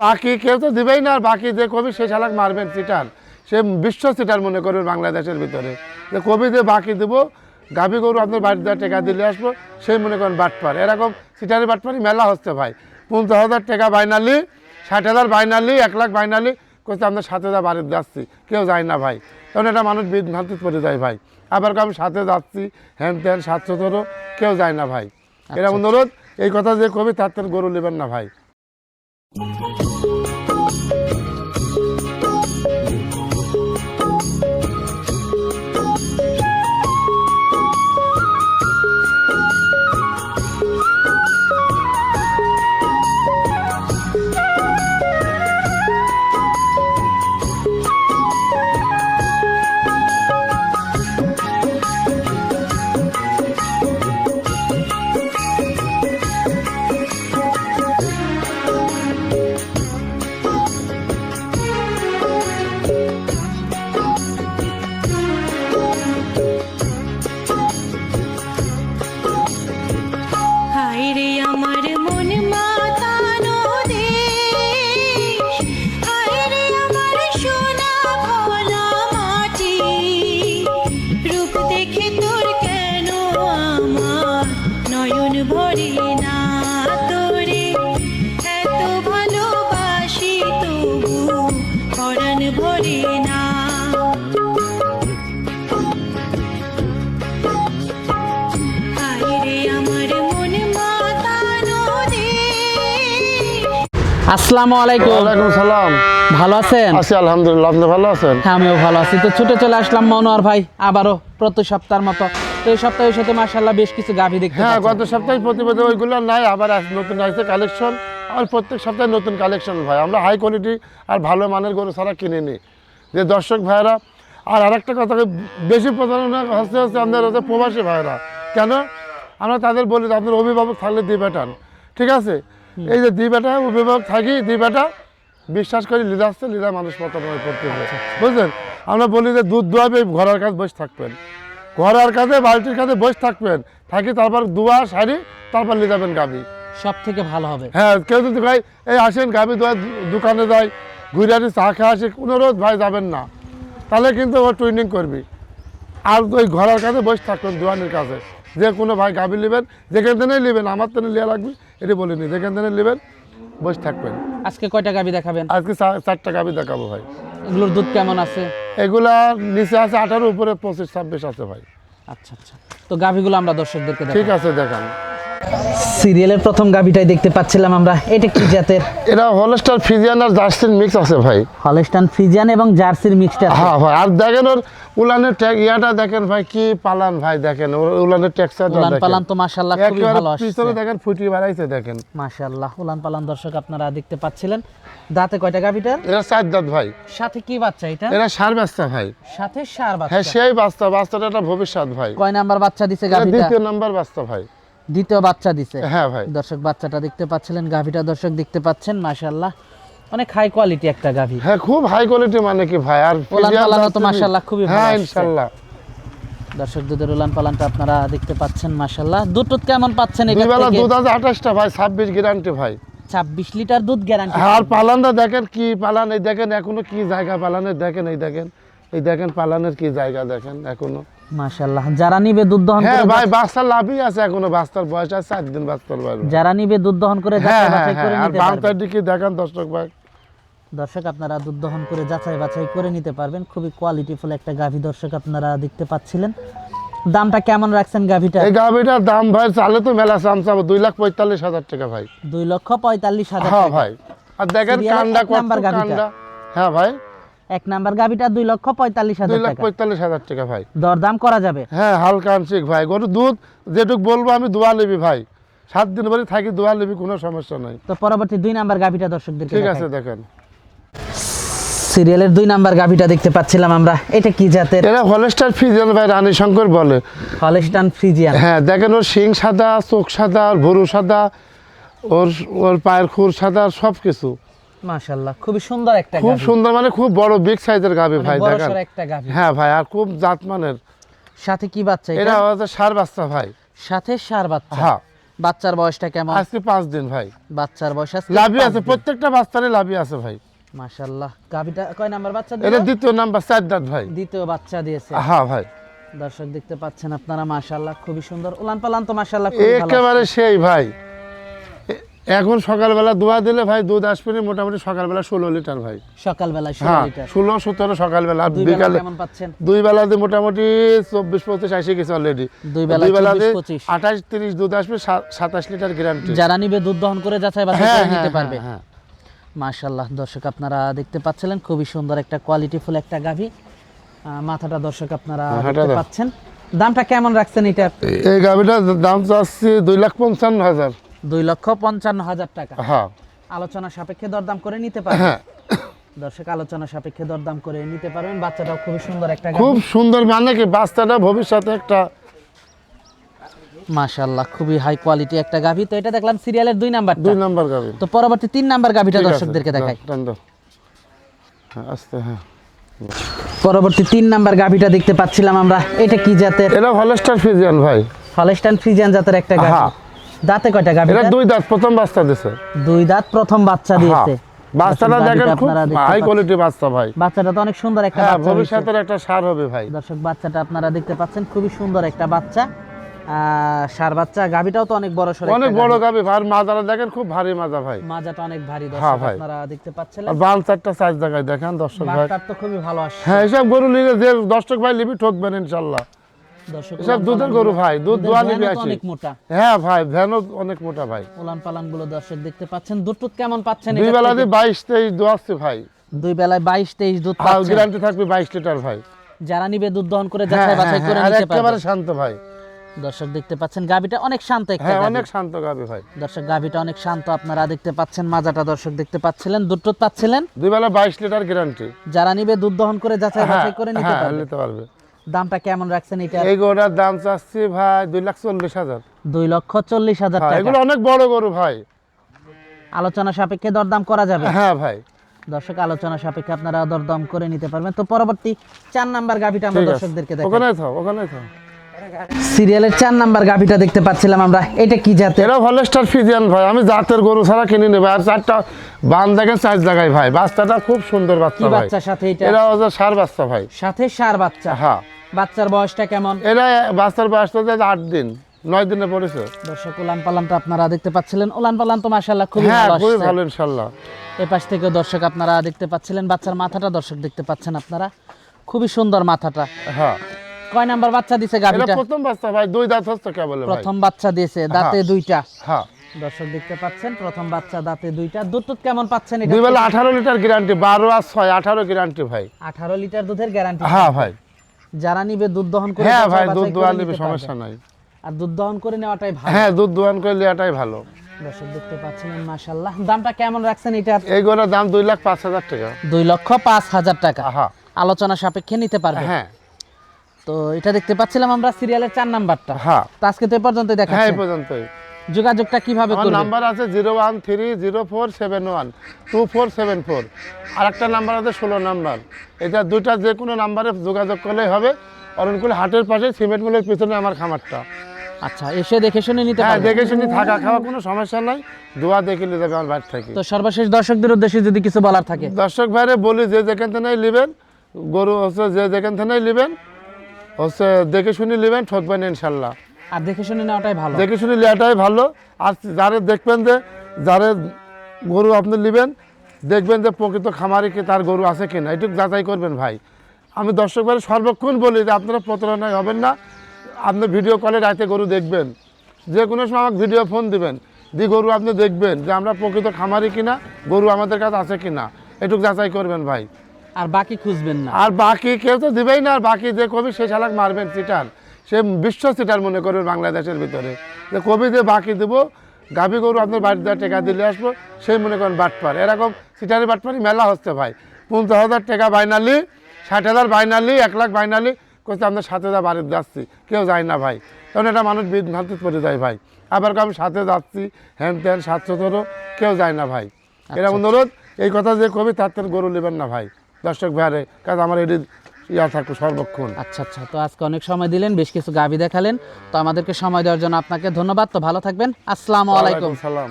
বাকি কেউ তো দিবেই না আর বাকি যে কবি সে শালাক মারবেন সিটার। সে বিশ্ব সিটার মনে করবেন বাংলাদেশের ভিতরে। যে কবি যে বাকি দেবো গাভী গরু আপনার বাড়িতে টাকা দিলে আসব সেই মনে করেন বাটপার। এরকম সিটারি বাটপারি মেলা হচ্ছে ভাই। পঞ্চাশ হাজার টাকা বাইনালি ষাট হাজার বাইনালি এক লাখ বাইনালি করতে আমরা সাত হাজার বাড়িতে যাচ্ছি। কেউ যায় না ভাই। কারণ এটা মানুষ বিভ্রান্তি পড়ে যায় ভাই। আবার আমি সাথে যাচ্ছি হ্যান ত্যান সাতশো ধরো কেউ যায় না ভাই। এরা অনুরোধ এই কথা যে কবি তার গরু নেবেন না ভাই। আসসালামু আলাইকুম। ওয়ালাইকুম সালাম। ভালো আছেন? আছি আলহামদুলিল্লাহ। আপনি ভালো আছেন? হ্যাঁ আমিও ভালো আছি। তো ছুটে চলে আসলাম মনোয়ার ভাই আবারও প্রতি সপ্তাহের মতো। তো এই সপ্তাহের সাথে মার্শাল্লাহ বেশ কিছু গাভি দেখতে হ্যাঁ গত সপ্তাহে প্রতিবেদন ওইগুলো নাই আবার নতুন আসছে কালেকশন আর প্রত্যেক সপ্তাহে নতুন কালেকশন ভাই। আমরা হাই কোয়ালিটি আর ভালো মানের গরু ছাড়া কিনে নিই। যে দর্শক ভাইরা আর আরেকটা কথা বেশি প্রতারণা হচ্ছে হচ্ছে আমাদের হচ্ছে প্রবাসী ভাইরা কেন? আমরা তাদের বলি আপনার অভিভাবক থাকলে দি বেটান ঠিক আছে? এই যে দি বেটা অভিভাবক থাকি দি বেটা বিশ্বাস করি লিডা আসছে লিডা মানুষ প্রতারণা করতেছে বুঝলেন? আমরা বলি যে দুধ দোয়াবে ঘরের কাছে বসে থাকবেন। ঘরের কাছে বালতির কাছে বসে থাকবেন। থাকি তারপর দুয়া শাড়ি তারপর নিয়ে যাবেন গাবি। সব থেকে ভালো হবে। হ্যাঁ কেউ যদি ভাই এই আসেন গাবি দোয়া দোকানে যায় ঘুরে আসি চা খেয়ে আসি অনুরোধ ভাই যাবেন না। তাহলে কিন্তু ও টুইনিং করবি। আর ওই ঘরের কাছে বসে থাকবেন দোয়ানির কাছে। যে কোনো ভাই গাবি নেবেন যেখান থেকে নেবেন আমার তো লিয়া লাগবে। এটি বলিনি যেখান থেকে নেবেন বসে থাকবেন। আজকে কয়টা গাবি দেখাবেন? আজকে চারটা গাবি দেখাবো ভাই। এগুলোর দুধ কেমন আছে? এগুলা নিচে আছে আঠারো উপরে পঁচিশ ছাব্বিশ আছে ভাই। আচ্ছা আচ্ছা। তো গাভিগুলো আমরা দর্শকদেরকে ঠিক আছে দেখান। সিরিয়ালের প্রথম গাভিটাই দেখতে পাচ্ছিলাম আমরা। এটা কি জাতের? এটা হলস্টার ফিজিয়ান আর জার্সির মিক্স আছে ভাই। হলস্টান ফ্রিজিয়ান এবং জার্সির মিক্সড আছে। হ্যাঁ ভাই আর দেখেন ওর উলানের ট্যাগ ইয়াটা দেখেন ভাই কি পালান ভাই দেখেন ওর উলানের টেক্সচারটা উলান পালান তো মাশাআল্লাহ খুবই ভালো আসছে। পিছনে দেখেন ফুটি বাড়াইছে দেখেন। মাশাআল্লাহ উলান পালান দর্শক আপনারা দেখতে পাচ্ছিলেন। দাঁতে কয়টা গাভিটার এরা চার দাঁত ভাই। সাথে কি বাচ্চা এটা? এরা সার বাচ্চা ভাই। সাথে সার বাচ্চা। হ্যাঁ সেই বাচ্চা বাচ্চাটা একটা ভবিষ্যৎ ভাই। কয় নাম্বার বাচ্চা দিছে এটা গাভিটা দ্বিতীয় নাম্বার বাচ্চা ভাই। দ্বিতীয় বাচ্চা দিছে। হ্যাঁ ভাই। দর্শক বাচ্চাটা দেখতে পাচ্ছিলেন গাভিটা দর্শক দেখতে পাচ্ছেন মাশাআল্লাহ। অনেক হাই কোয়ালিটি একটা গাভি। হ্যাঁ খুব হাই কোয়ালিটি মানে কি ভাই? আর তো মাশাআল্লাহ খুবই ভালো হ্যাঁ ইনশাআল্লাহ। দর্শক দুধের উলান পালানটা আপনারা দেখতে পাচ্ছেন মাশাআল্লাহ। দুধ কেমন পাচ্ছেন এটা বেলা দুধ আছে আঠাশটা ভাই ছাব্বিশ গ্যারান্টি ভাই। 26 লিটার দুধ গ্যারান্টি আর পালানটা দেখেন কি পালান এই দেখেন এখনও কি জায়গা পালানের দেখেন এই দেখেন এই দেখেন পালানের কি জায়গা দেখেন এখনও। মাশাআল্লাহ। যারা নিবে দুধ দহন হ্যাঁ করে ভাই বাচ্চার লাভই আছে এখনও বাচ্চার বয়স আছে চার দিন বাচ্চার বয়স যারা নিবে দুধ দহন করে যাচাই হ্যাঁ বাছাই করে হ্যাঁ নিতে বাম পারবেন সাইড দিকে দেখেন দর্শক ভাই। দর্শক আপনারা দুধ দহন করে যাচাই বাছাই করে নিতে পারবেন। খুবই কোয়ালিটিফুল একটা গাভী দর্শক আপনারা দেখতে পাচ্ছিলেন। দামটা কেমন রাখছেন গাভীটা? এই গাভিটার দাম ভাই চালে তো মেলা চাম চাবো দুই লাখ পঁয়তাল্লিশ হাজার টাকা ভাই। দুই লক্ষ পঁয়তাল্লিশ হাজার হ্যাঁ ভাই। আর দেখেন কান্ডা নাম্বার গাভিটা। হ্যাঁ ভাই। এক নাম্বার গাভীটা দুই লক্ষ পঁয়তাল্লিশ হাজার লাখ টাকা। পঁয়তাল্লিশ হাজার টাকা ভাই। দরদাম করা যাবে? হ্যাঁ হালকা আংশিক ভাই। গরু দুধ যেটুক বলব আমি দোয়া নেবি ভাই। সাত দিন পরে থাকি দোয়া নেবি কোনো সমস্যা নাই। তো পরবর্তী দুই নাম্বার গাভীটা দর্শকদেরকে ঠিক আছে দেখেন। সিরিয়ালের দুই নাম্বার গাভীটা দেখতে পাচ্ছিলাম আমরা। এটা কি জাতের? এরা হলস্টার ফিজিয়ান ভাই রানী শঙ্কর বলে। Holstein Friesian. হ্যাঁ দেখেন ওর শিং সাদা চোখ সাদা ওর ভরু সাদা ওর ওর পায়ের খুর সাদা সব কিছু মাশাআল্লাহ খুবই সুন্দর একটা খুব সুন্দর মানে খুব বড় বিগ সাইজের গাবি ভাই দেখেন। একটা গাভী। হ্যাঁ ভাই আর খুব জাত মানের সাথে কি বাচ্চা এটা? হচ্ছে সার বাচ্চা ভাই। সাথে সার বাচ্চা। হ্যাঁ। বাচ্চার বয়সটা কেমন? আজকে পাঁচ দিন ভাই। বাচ্চার বয়স আজকে লাভি আছে প্রত্যেকটা বাচ্চারে লাভি আছে ভাই। মাশাআল্লাহ। গাভিটা কয় নাম্বার বাচ্চা এটা দ্বিতীয় নাম্বার চার দাঁত ভাই। দ্বিতীয় বাচ্চা দিয়েছে। হ্যাঁ ভাই। দর্শক দেখতে পাচ্ছেন আপনারা মাশাআল্লাহ খুবই সুন্দর। উলান পালান তো মাশাআল্লাহ একেবারে সেই ভাই। এখন সকালবেলা দোয়া দিলে ভাই দুধ আসবে মোটামুটি সকালবেলা ষোলো লিটার ভাই। সকালবেলা ষোলো হ্যাঁ ষোলো সতেরো সকালবেলা। বিকালে দুই বেলাতে মোটামুটি চব্বিশ পঁচিশ আসে গেছে অলরেডি দুই বেলাতে আঠাশ তিরিশ দুধ আসবে সাতাশ লিটার গ্যারান্টি যারা নিবে দুধ দহন করে যাচাই বাছাই হ্যাঁ হ্যাঁ নিতে পারবে। হ্যাঁ। দর্শক আপনারা দেখতে পাচ্ছিলেন খুবই সুন্দর একটা কোয়ালিটিফুল একটা গাভী। মাথাটা দর্শক আপনারা দেখতে পাচ্ছেন। দামটা কেমন রাখছেন এটা? এই গাভিটার দাম চাচ্ছি দুই লাখ পঞ্চান্ন হাজার। দুই লক্ষ পঞ্চান্ন হাজার টাকা। আলোচনা সাপেক্ষে দরদাম করে নিতে পারবেন। হ্যাঁ। দর্শক আলোচনা সাপেক্ষে দরদাম করে নিতে পারবেন। বাচ্চাটাও খুবই সুন্দর একটা খুব সুন্দর মানে কি বাচ্চাটা ভবিষ্যতে একটা মাশাআল্লাহ খুবই হাই কোয়ালিটি একটা গাভী। তো এটা দেখলাম সিরিয়ালের দুই নাম্বারটা। দুই নাম্বার গাভি। তো পরবর্তী তিন নাম্বার গাভীটা দর্শকদেরকে দেখাই। হ্যাঁ আস্তে হ্যাঁ। পরবর্তী তিন নাম্বার গাভীটা দেখতে পাচ্ছিলাম আমরা। এটা কি জাতের? এটা হলস্টার ফিজিয়ান ভাই। হলস্টাইন ফ্রিজিয়ান জাতের একটা গাভী। দাঁতে কয়টা গাভী এটা দুই দাঁত প্রথম বাচ্চা দিছে। দুই দাঁত প্রথম বাচ্চা হ্যাঁ। দিয়েছে। বাচ্চাটা দেখেন খুব হাই কোয়ালিটি বাচ্চা ভাই। বাচ্চাটা তো অনেক সুন্দর একটা হ্যাঁ বাচ্চা ভবিষ্যতের একটা সার হবে ভাই। দর্শক বাচ্চাটা আপনারা দেখতে পাচ্ছেন খুবই সুন্দর একটা বাচ্চা। সার বাচ্চা গাভীটাও তো অনেক বড় সড়ো অনেক বড় আর মাজারা দেখেন খুব ভারী মাজা ভাই। মাজাটা অনেক ভারী হ্যাঁ, দর্শক আপনারা দেখতে পাচ্ছেন আর বাল চারটা সাইজ দেখেন দর্শক ভাই। তো খুবই ভালো আসছে। হ্যাঁ এসব গরু নিলে যে দর্শক ভাই লিবি ঠকবেন ইনশাল্লাহ। উলান দুধের গরু ভাই দুধ দুধের দোয়া নিবি তো অনেক মোটা। হ্যাঁ ভাই ভ্যানও অনেক মোটা ভাই। উলান পালানগুলো দর্শক দেখতে পাচ্ছেন দুধ টুধ কেমন পাচ্ছেন দুই বেলা? দিয়ে বাইশ তেইশ দোয়াচ্ছি ভাই। দুই বেলায় বাইশ তেইশ দুধ গ্যারান্টি থাকবে বাইশ লিটার ভাই। যারা নিবে দুধ দহন করে হ্যাঁ যাচাই হ্যাঁ বাছাই করে হ্যাঁ, নিতে একেবারে শান্ত ভাই। দর্শক দেখতে পাচ্ছেন গাভীটা অনেক শান্ত একটা হ্যাঁ অনেক শান্ত গাভি ভাই। দর্শক গাভীটা অনেক শান্ত আপনারা দেখতে পাচ্ছেন মাজাটা দর্শক দেখতে পাচ্ছিলেন দুধ পাচ্ছিলেন। দুই বেলা বাইশ লিটার গ্যারান্টি। যারা নিবে দুধ দহন করে যাচাই বাছাই করে নিতে নিতে পারবে। দামটা কেমন রাখছেন এটা এই গরুটার দাম চাচ্ছি ভাই দুই লাখ চল্লিশ হাজার। দুই লক্ষ চল্লিশ হাজার হ্যাঁ টাকা। এগুলো অনেক বড় গরু ভাই। আলোচনা সাপেক্ষে দরদাম করা যাবে? হ্যাঁ ভাই। দর্শক আলোচনা সাপেক্ষে আপনারা দরদাম করে নিতে পারবেন। তো পরবর্তী চার নাম্বার গাভিটা আমরা দর্শকদেরকে দেখাই। ওখানে থাও ওখানে থাও। সিরিয়ালের চার নাম্বার গাভীটা দেখতে পাচ্ছিলাম আমরা। এটা কি জাতের? হলস্টার ফিজিয়ান ভাই। আমি জাতের গরু ছাড়া কিনে নেবে আর চারটা বান দেখেন চার জায়গায় ভাই। বাচ্চাটা খুব সুন্দর বাচ্চা ভাই। বাচ্চার সাথে এটা? হচ্ছে সার বাচ্চা ভাই। সাথে সার বাচ্চা? হ্যাঁ। বাচ্চার বয়সটা কেমন? এরা বাচ্চার বয়স তো আট দিন নয় দিনে পড়েছে। দর্শক উলান পালানটা আপনারা দেখতে পাচ্ছিলেন। উলান পালান তো মাশাআল্লাহ খুবই হ্যাঁ ভালো খুবই ভালো ইনশাল্লাহ এ পাশ থেকে দর্শক আপনারা দেখতে পাচ্ছিলেন বাচ্চার মাথাটা দর্শক দেখতে পাচ্ছেন আপনারা। খুবই সুন্দর মাথাটা। হ্যাঁ। কয় নাম্বার বাচ্চা দিছে এটা প্রথম বাচ্চা ভাই দুই দাঁত হচ্ছে কে বলে ভাই। প্রথম বাচ্চা দিয়েছে দাঁতে হ্যাঁ। দুইটা। হ্যাঁ। দর্শক দেখতে পাচ্ছেন প্রথম বাচ্চা দাঁতে দুইটা। দুধ টুধ কেমন পাচ্ছেন এটা? দুই বেলা আঠারো লিটার গ্যারান্টি বারো আর ছয় আঠারো গ্যারান্টি ভাই। আঠারো লিটার দুধের গ্যারান্টি হ্যাঁ ভাই। যারা নিবে দুধ দহন করে হ্যাঁ ভাই দুধ নিতে নিবে সমস্যা নাই। আর দুধ দহন করে নেওয়াটাই ভালো। হ্যাঁ দুধ দোয়ান করে নেওয়াটাই ভালো। দর্শক দেখতে পাচ্ছিলেন মাশাল্লাহ দামটা কেমন রাখছেন এটা? এই গরুর দাম দুই লাখ পাঁচ হাজার টাকা। দুই লক্ষ পাঁচ হাজার টাকা। হ্যাঁ। আলোচনা সাপেক্ষে নিতে পারবে হ্যাঁ। তো এটা দেখতে পাচ্ছিলাম আমরা সিরিয়ালের চার নাম্বারটা। হ্যাঁ। তো আজকে তো এ পর্যন্ত হ্যাঁ দেখাচ্ছি এই পর্যন্তই। যোগাযোগটা কীভাবে আমার করবে? নাম্বার আছে zero one three zero four seven one two four seven four. আর একটা নাম্বার আছে ষোলো নাম্বার। এটা দুইটা যে কোনো নাম্বারে যোগাযোগ করলেই হবে। অরণকুল হাটের পাশে সিমেন্ট মিলের পিছনে আমার খামারটা। আচ্ছা এসে দেখে শুনে নিতে হ্যাঁ পারবে। দেখে শুনি থাকা খাওয়া কোনো সমস্যা নাই। দোয়া দেখে নিয়ে যাবে আমার বাড়ি থেকে। তো সর্বশেষ দর্শকদের উদ্দেশ্যে যদি কিছু বলার থাকে। দর্শক ভাইরে বলি যে যেখান থেকেই নেবেন গরু হচ্ছে যে যেখান থেকে থেকেই নেবেন হচ্ছে দেখে শুনি নেবেন ঠকবেন ইনশাল্লাহ। আর দেখে শুনে নেওয়াটাই ভালো। দেখে শুনে নেওয়াটাই ভালো। আর যারে দেখবেন যে যারে গরু আপনি নেবেন দেখবেন যে প্রকৃত খামারে কি তার গরু আছে কিনা এটুকু যাচাই করবেন ভাই। আমি দর্শক ভাই সর্বক্ষণ বলি যে আপনারা প্রতারণায় হবেন না। আপনি ভিডিও কলে রাতে গরু দেখবেন। যে কোনো সময় আমাকে ভিডিও ফোন দিবেন। দি গরু আপনি দেখবেন যে আমরা প্রকৃত খামারি কিনা গরু আমাদের কাছে আছে কিনা। এটুকু যাচাই করবেন ভাই। আর বাকি খুঁজবেন না। আর বাকি কেউ তো দিবেই না আর বাকি যে কবি সে শালাক মারবেন চিটার সে বিশ্ব চিটার মনে করবেন বাংলাদেশের ভিতরে। যে কবি যে বাকি দেবো গাভী গরু আপনার বাড়িতে টাকা দিলে আসব সেই মনে করেন বাটপার। এরকম চিটারি বাটপারি মেলা হচ্ছে ভাই। পঞ্চাশ হাজার টাকা বাইনালি ষাট হাজার বাইনালি এক লাখ বাইনালি করছে আপনার সাথে যা বাড়িতে যাচ্ছি। কেউ যায় না ভাই। কারণ এটা মানুষ বিভ্রান্তি পড়ে যায় ভাই। আবার আমি সাথে যাচ্ছি হ্যান ত্যান সাতশো ধরো কেউ যায় না ভাই। এরকম অনুরোধ এই কথা যে কবি তার গরু নেবেন না ভাই। দর্শক ভাইয়ারে কাজ আমার এটি ইয়া থাকব সর্বক্ষণ। আচ্ছা আচ্ছা তো আজকে অনেক সময় দিলেন বেশ কিছু গাভী দেখালেন তো আমাদেরকে সময় দেওয়ার জন্য আপনাকে ধন্যবাদ তো ভালো থাকবেন। আসসালামু আলাইকুম। সালাম।